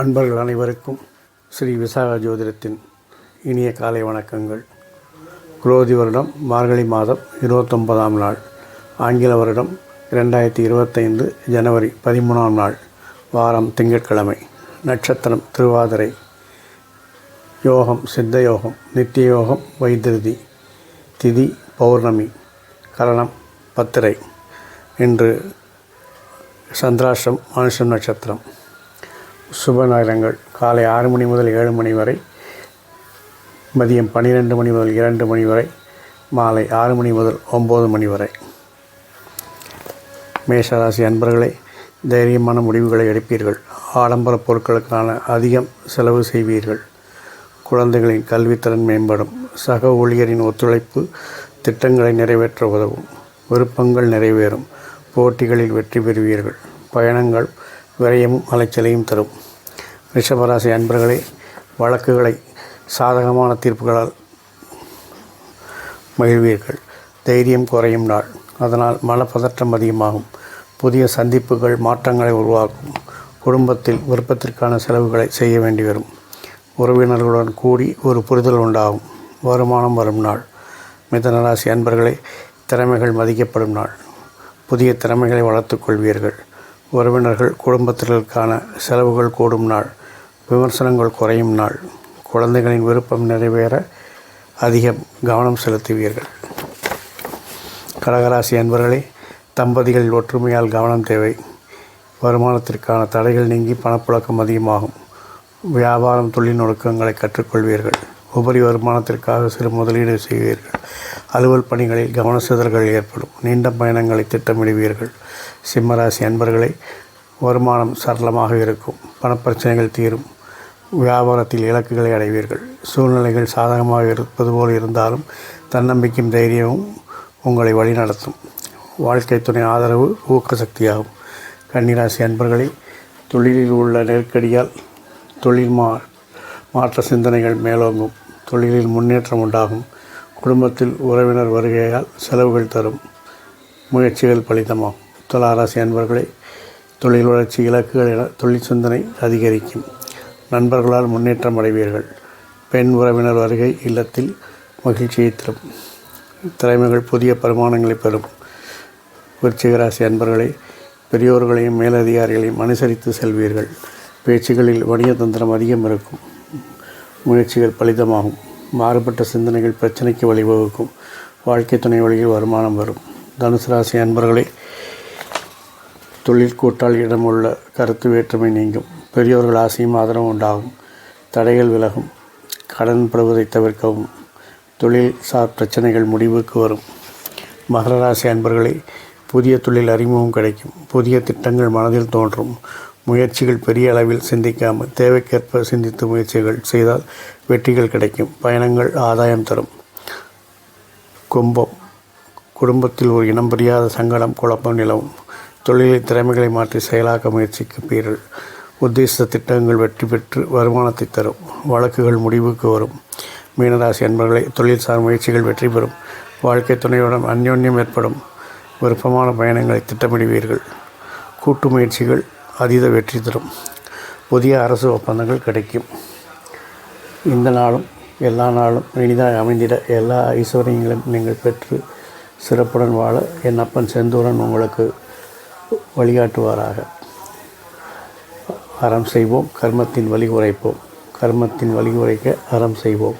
அன்பர்கள் அனைவருக்கும் ஸ்ரீ விசாக ஜோதிடத்தின் இனிய காலை வணக்கங்கள். குரோதி வருடம் மார்கழி மாதம் இருபத்தொன்பதாம் நாள். ஆங்கில வருடம் இரண்டாயிரத்தி இருபத்தைந்து ஜனவரி பதிமூணாம் நாள். வாரம் திங்கட்கிழமை. நட்சத்திரம் திருவாதிரை. யோகம் சித்த யோகம் நித்திய யோகம் வைத்திருதி திதி பௌர்ணமி கரணம் பத்திரை. இன்று சந்திராஷ்டம் மனுஷம் நட்சத்திரம். சுப நேரங்கள். காலை ஆறு மணி முதல் ஏழு மணி வரை மதியம் பன்னிரெண்டு மணி முதல் இரண்டு மணி வரை மாலை ஆறு மணி முதல் ஒம்பது மணி வரை. மேஷராசி அன்பர்களே தைரியமான முடிவுகளை எடுப்பீர்கள். ஆடம்பர பொருட்களுக்கான அதிகம் செலவு செய்வீர்கள். குழந்தைகளின் கல்வித்திறன் மேம்படும். சக ஊழியரின் ஒத்துழைப்பு திட்டங்களை நிறைவேற்ற உதவும். விருப்பங்கள் நிறைவேறும். போட்டிகளில் வெற்றி பெறுவீர்கள். பயணங்கள் விரையும் அலைச்சலையும் தரும். ரிஷபராசி அன்பர்களே வழக்குகளை சாதகமான தீர்ப்புகளால் மகிழ்வீர்கள். தைரியம் குறையும் நாள். அதனால் மனப்பதற்றம் அதிகமாகும். புதிய சந்திப்புகள் மாற்றங்களை உருவாக்கும். குடும்பத்தில் விருப்பத்திற்கான செலவுகளை செய்ய வேண்டி வரும். உறவினர்களுடன் கூடி ஒரு புரிதல் உண்டாகும். வருமானம் வரும் நாள். மிதனராசி அன்பர்களே திறமைகள் மதிக்கப்படும் நாள். புதிய திறமைகளை வளர்த்துக் கொள்வீர்கள். உறவினர்கள் குடும்பத்தினருக்கான செலவுகள் கூடும் நாள் விமர்சனங்கள் குறையும் நாள் குழந்தைகளின் விருப்பம் நிறைவேற அதிகம் கவனம் செலுத்துவீர்கள். கடகராசி அன்பர்களே தம்பதிகளில் ஒற்றுமையால் கவனம் தேவை. வருமானத்திற்கான தடைகள் நீங்கி பணப்புழக்கம் அதிகமாகும். வியாபாரம் தொழில்நுட்பங்களை கற்றுக்கொள்வீர்கள். உபரி வருமானத்திற்காக சிறு முதலீடு செய்வீர்கள். அலுவல் பணிகளில் கவன சிதறல்கள் ஏற்படும். நீண்ட பயணங்களை திட்டமிடுவீர்கள். சிம்மராசி அன்பர்களை வருமானம் சரளமாக இருக்கும். பணப்பிரச்சனைகள் தீரும். வியாபாரத்தில் இலக்குகளை அடைவீர்கள். சூழ்நிலைகள் சாதகமாக இருப்பது போல் இருந்தாலும் தன்னம்பிக்கையும் தைரியமும் உங்களை வழிநடத்தும். வாழ்க்கை துணை ஆதரவு ஊக்க சக்தியாகும். கன்னிராசி அன்பர்களை தொழிலில் உள்ள நெருக்கடியால் தொழில் மா மாற்ற சிந்தனைகள் மேலோங்கும். தொழிலில் முன்னேற்றம் உண்டாகும். குடும்பத்தில் உறவினர் வருகையால் செலவுகள் தரும் முயற்சிகள் பலிதமாகும் துளாராசி அன்பர்களை தொழில் வளர்ச்சி இலக்குகள் என தொழில் சிந்தனை அதிகரிக்கும். நண்பர்களால் முன்னேற்றம் அடைவீர்கள். பெண் உறவினர் வருகை இல்லத்தில் மகிழ்ச்சியை தரும். திறமைகள் புதிய பரிமாணங்களை பெறும். விருச்சிகராசி அன்பர்களை பெரியோர்களையும் மேலதிகாரிகளையும் அனுசரித்து செல்வீர்கள். பேச்சுகளில் வணிக தந்திரம் அதிகம் இருக்கும். முயற்சிகள் பலிதமாகும். மாறுபட்ட சிந்தனைகள் பிரச்சனைக்கு வழிவகுக்கும். வாழ்க்கை துணை வழியில் வருமானம் வரும். தனுசு ராசி அன்பர்களை தொழில் கூட்டாளியிடம் உள்ள கருத்து வேற்றுமை நீங்கும். பெரியோர்கள் ஆசையும் ஆதரவும் உண்டாகும். தடைகள் விலகும். கடன் பெறுவதை தவிர்க்கவும். தொழில் சார் பிரச்சனைகள் முடிவுக்கு வரும். மகர ராசி அன்பர்களே புதிய தொழில் அறிமுகம் கிடைக்கும். புதிய திட்டங்கள் மனதில் தோன்றும். முயற்சிகள் பெரிய அளவில் சிந்திக்காமல் தேவைக்கேற்ப சிந்தித்து முயற்சிகள் செய்தால் வெற்றிகள் கிடைக்கும். பயணங்கள் ஆதாயம் தரும். கும்பம். குடும்பத்தில் ஒரு இனம் புரியாத சங்கடம் குழப்பம் நிலவும். தொழிலில் திறமைகளை மாற்றி செயலாக்க முயற்சிக்கப்பீர்கள் உத்தேச திட்டங்கள் வெற்றி பெற்று வருமானத்தை தரும். வழக்குகள் முடிவுக்கு வரும். மீனராசி அன்பர்களை தொழில்சார் முயற்சிகள் வெற்றி பெறும். வாழ்க்கை துணையுடன் அந்யோன்யம் ஏற்படும். விருப்பமான பயணங்களை திட்டமிடுவீர்கள். கூட்டு முயற்சிகள் அதீத வெற்றி தரும். புதிய அரசு ஒப்பந்தங்கள் கிடைக்கும். இந்த நாளும் எல்லா நாளும் இனிதாக அமைந்திட எல்லா ஐஸ்வர்யங்களும் நீங்கள் பெற்று சிறப்புடன் வாழ என் அப்பன் செந்தூரன் உங்களுக்கு வழிகாட்டுவாராக. அறம் செய்வோம் கர்மத்தின் வழி உரைப்போம். கர்மத்தின் வழி உரைக்க அறம் செய்வோம்.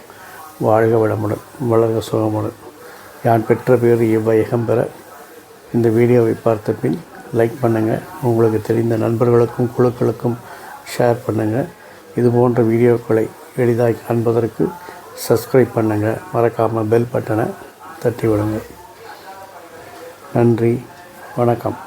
வாழ்க வளமுடன் வளர்க சுகமுடன். யான் பெற்ற பேர் இவ்வையகம் பெற. இந்த வீடியோவை பார்த்த பின் லைக் பண்ணுங்கள் உங்களுக்கு தெரிந்த நண்பர்களுக்கும் குழுக்களுக்கும் ஷேர் பண்ணுங்கள் இது போன்ற வீடியோக்களை எளிதாக காண்பதற்கு சப்ஸ்கிரைப் பண்ணுங்கள் மறக்காமல் பெல் பட்டனை தட்டி விடுங்க நன்றி. வணக்கம்.